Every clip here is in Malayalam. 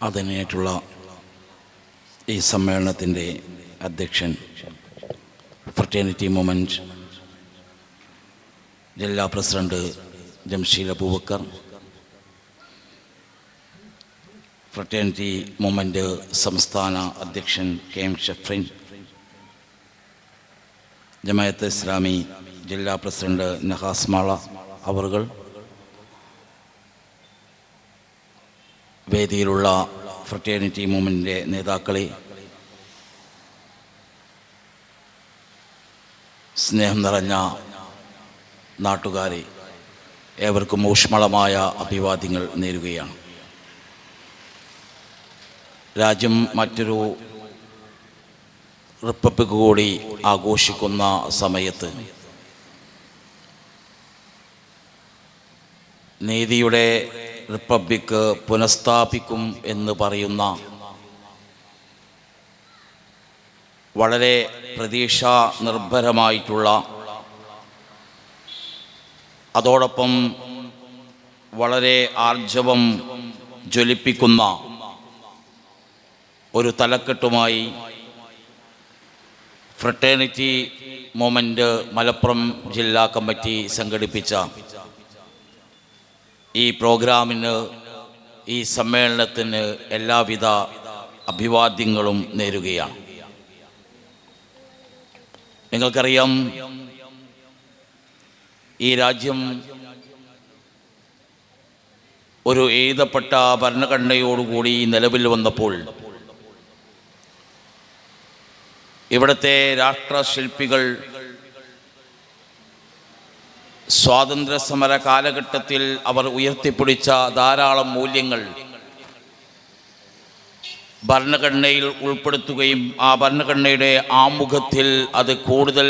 അതിനായിട്ടുള്ള ഈ സമ്മേളനത്തിന്റെ അധ്യക്ഷൻ ഫ്രട്ടേണിറ്റി മൊമെന്റ് ജില്ലാ president Jamsheel Abubakar fraternity movement സംസ്ഥാന അധ്യക്ഷൻ കെ എം ഷഫ്രിൻ ജമായത്ത് ഇസ്ലാമി ജില്ലാ പ്രസിഡന്റ് നഹാസ് അവറുകൾ വേദിയിലുള്ള ഫ്രട്ടേണിറ്റി മൂവ്മെന്റിന്റെ നേതാക്കളെ സ്നേഹം നിറഞ്ഞ നാട്ടുകാരെ ഏവർക്കും ഊഷ്മളമായ അഭിവാദ്യങ്ങൾ നേരുകയാണ്. രാജ്യം മറ്റൊരു റിപ്പബ്ലിക് കൂടി ആഘോഷിക്കുന്ന സമയത്ത് നീതിയുടെ റിപ്പബ്ലിക് പുനഃസ്ഥാപിക്കും എന്ന് പറയുന്ന വളരെ പ്രതീക്ഷാ നിർഭരമായിട്ടുള്ള അതോടൊപ്പം വളരെ ആർജവം ജ്വലിപ്പിക്കുന്ന ഒരു തലക്കെട്ടുമായി ഫ്രട്ടേണിറ്റി മൊമെന്റ് മലപ്പുറം ജില്ലാ കമ്മിറ്റി സംഘടിപ്പിച്ച ഈ പ്രോഗ്രാമിന് ഈ സമ്മേളനത്തിന് എല്ലാവിധ അഭിവാദ്യങ്ങളും നേരുകയാണ്. നിങ്ങൾക്കറിയാം ഈ രാജ്യം ഒരു എഴുതപ്പെട്ട ഭരണഘടനയോടുകൂടി നിലവിൽ വന്നപ്പോൾ ഇവിടുത്തെ രാഷ്ട്രശില്പികൾ സ്വാതന്ത്ര്യ സമര കാലഘട്ടത്തിൽ അവർ ഉയർത്തിപ്പിടിച്ച ധാരാളം മൂല്യങ്ങൾ ഭരണഘടനയിൽ ഉൾപ്പെടുത്തുകയും ആ ഭരണഘടനയുടെ ആമുഖത്തിൽ അത് കൂടുതൽ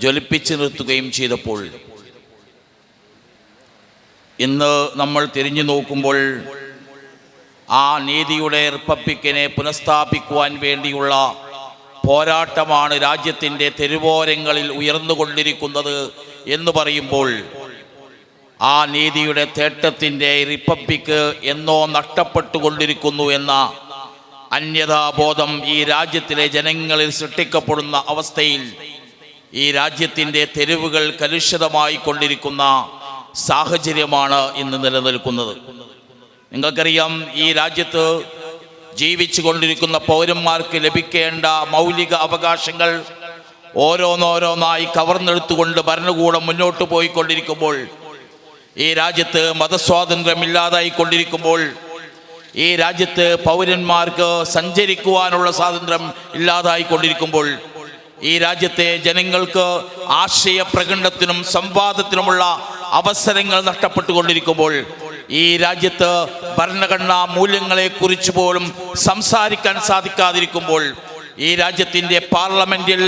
ജ്വലിപ്പിച്ചു നിർത്തുകയും ചെയ്തപ്പോൾ ഇന്ന് നമ്മൾ തിരിഞ്ഞു നോക്കുമ്പോൾ ആ നീതിയുടെ റിപ്പബ്ലിക്കിനെ പുനഃസ്ഥാപിക്കുവാൻ വേണ്ടിയുള്ള പോരാട്ടമാണ് രാജ്യത്തിന്റെ തെരുവോരങ്ങളിൽ ഉയർന്നുകൊണ്ടിരിക്കുന്നത് എന്ന് പറയുമ്പോൾ ആ നീതിയുടെ തേട്ടത്തിന്റെ റിപ്പബ്ലിക്ക് എന്നോ നഷ്ടപ്പെട്ടുകൊണ്ടിരിക്കുന്നു എന്ന അന്യതാബോധം ഈ രാജ്യത്തിലെ ജനങ്ങളിൽ സൃഷ്ടിക്കപ്പെടുന്ന അവസ്ഥയിൽ ഈ രാജ്യത്തിന്റെ തെരുവുകൾ കലുഷിതമായി കൊണ്ടിരിക്കുന്ന സാഹചര്യമാണ് ഇന്ന് നിലനിൽക്കുന്നത്. നിങ്ങൾക്കറിയാം ഈ രാജ്യത്ത് ജീവിച്ചു കൊണ്ടിരിക്കുന്ന പൗരന്മാർക്ക് ലഭിക്കേണ്ട മൗലിക അവകാശങ്ങൾ ഓരോന്നോരോന്നായി കവർന്നെടുത്തുകൊണ്ട് ഭരണകൂടം മുന്നോട്ട് പോയിക്കൊണ്ടിരിക്കുമ്പോൾ ഈ രാജ്യത്ത് മതസ്വാതന്ത്ര്യം കൊണ്ടിരിക്കുമ്പോൾ ഈ രാജ്യത്ത് പൗരന്മാർക്ക് സഞ്ചരിക്കുവാനുള്ള സ്വാതന്ത്ര്യം ഇല്ലാതായി കൊണ്ടിരിക്കുമ്പോൾ ഈ രാജ്യത്തെ ജനങ്ങൾക്ക് ആശയ പ്രകടനത്തിനും സംവാദത്തിനുമുള്ള അവസരങ്ങൾ നഷ്ടപ്പെട്ടുകൊണ്ടിരിക്കുമ്പോൾ ഈ രാജ്യത്ത് ഭരണഘടനാ മൂല്യങ്ങളെക്കുറിച്ച് പോലും സംസാരിക്കാൻ സാധിക്കാതിരിക്കുമ്പോൾ ഈ രാജ്യത്തിന്റെ പാർലമെന്റിൽ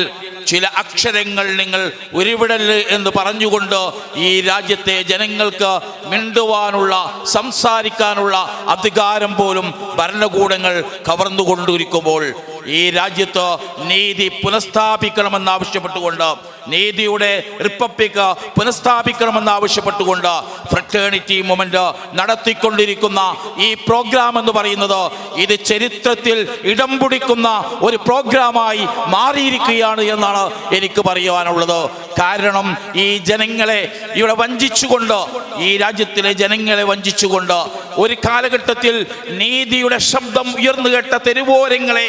ചില അക്ഷരങ്ങൾ നിങ്ങൾ ഉരുവിടൽ എന്ന് പറഞ്ഞുകൊണ്ട് ഈ രാജ്യത്തെ ജനങ്ങൾക്ക് മിണ്ടുവാനുള്ള സംസാരിക്കാനുള്ള അധികാരം പോലും ഭരണകൂടങ്ങൾ കവർന്നുകൊണ്ടിരിക്കുമ്പോൾ ഈ രാജ്യത്ത് നീതി പുനഃസ്ഥാപിക്കണമെന്ന് ആവശ്യപ്പെട്ടുകൊണ്ട് നീതിയുടെ റിപ്പബ്ലിക് പുനഃസ്ഥാപിക്കണമെന്ന് ആവശ്യപ്പെട്ടുകൊണ്ട് ഫ്രട്ടേണിറ്റി മൂവ്മെന്റ് നടത്തിക്കൊണ്ടിരിക്കുന്ന ഈ പ്രോഗ്രാം എന്ന് പറയുന്നത് ഇത് ചരിത്രത്തിൽ ഇടം പിടിക്കുന്ന ഒരു പ്രോഗ്രാമായി മാറിയിരിക്കുകയാണ് എന്നാണ് എനിക്ക് പറയുവാനുള്ളത്. കാരണം ഈ ജനങ്ങളെ ഇവിടെ വഞ്ചിച്ചുകൊണ്ട് ഈ രാജ്യത്തിലെ ജനങ്ങളെ വഞ്ചിച്ചുകൊണ്ട് ഒരു കാലഘട്ടത്തിൽ നീതിയുടെ ശബ്ദം ഉയർന്നു കേട്ട തെരുവോരങ്ങളെ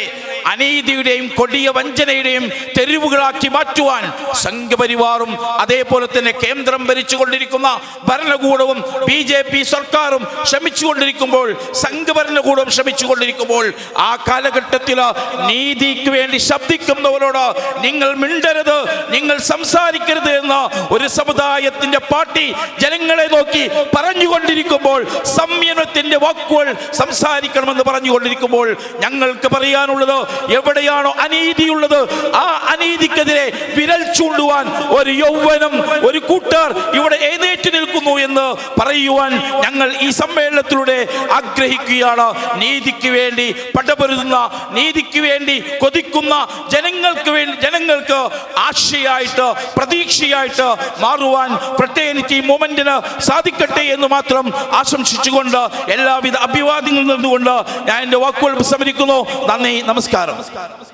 അനീതിയുടെയും കൊടിയ വഞ്ചനയുടെയും തെരുവുകളാക്കി മാറ്റുവാൻ സംഘപരിവാറും അതേപോലെ തന്നെ കേന്ദ്രം ഭരിച്ചുകൊണ്ടിരിക്കുന്ന ഭരണകൂടവും ബി ജെ പി സർക്കാരും ശ്രമിച്ചുകൊണ്ടിരിക്കുമ്പോൾ സംഘഭരണകൂടവും ശ്രമിച്ചുകൊണ്ടിരിക്കുമ്പോൾ ആ കാലഘട്ടത്തിൽ നീതിക്ക് വേണ്ടി ശബ്ദിക്കുന്നവരോട് നിങ്ങൾ മിണ്ടരുത് നിങ്ങൾ സംസാരിക്കരുത് എന്ന് ഒരു സമുദായത്തിന്റെ പാർട്ടി ജനങ്ങളെ നോക്കി പറഞ്ഞുകൊണ്ടിരിക്കുമ്പോൾ സംയമനത്തിന്റെ വാക്കുകൾ സംസാരിക്കണമെന്ന് പറഞ്ഞുകൊണ്ടിരിക്കുമ്പോൾ ഞങ്ങൾക്ക് പറയാനുള്ളത് എവിടെയാണോ അനീതിയുള്ളത് ആ അനീതിക്കെതിരെ വിരൽ ചൂണ്ടുവാൻ ഒരു യൗവനം ഒരു കൂട്ടർ ഇവിടെ എഴുന്നേറ്റ് നിൽക്കുന്നു എന്ന് പറയുവാൻ ഞങ്ങൾ ഈ സമ്മേളനത്തിലൂടെ ആഗ്രഹിക്കുകയാണ്. നീതിക്ക് വേണ്ടി പടപൊരുതുന്ന നീതിക്ക് വേണ്ടി കൊതിക്കുന്ന ജനങ്ങൾക്ക് വേണ്ടി ജനങ്ങൾക്ക് ആശയായിട്ട് പ്രതീക്ഷയായിട്ട് മാറുവാൻ പ്രത്യേകിച്ച് ഈ മൊമെന്റിന് സാധിക്കട്ടെ എന്ന് മാത്രം ആശംസിച്ചുകൊണ്ട് എല്ലാവിധ അഭിവാദ്യങ്ങളിൽ നിന്നുകൊണ്ട് ഞാൻ എന്റെ വാക്കുകൾ ഉപസംഹരിക്കുന്നു നന്ദി നമസ്കാരം.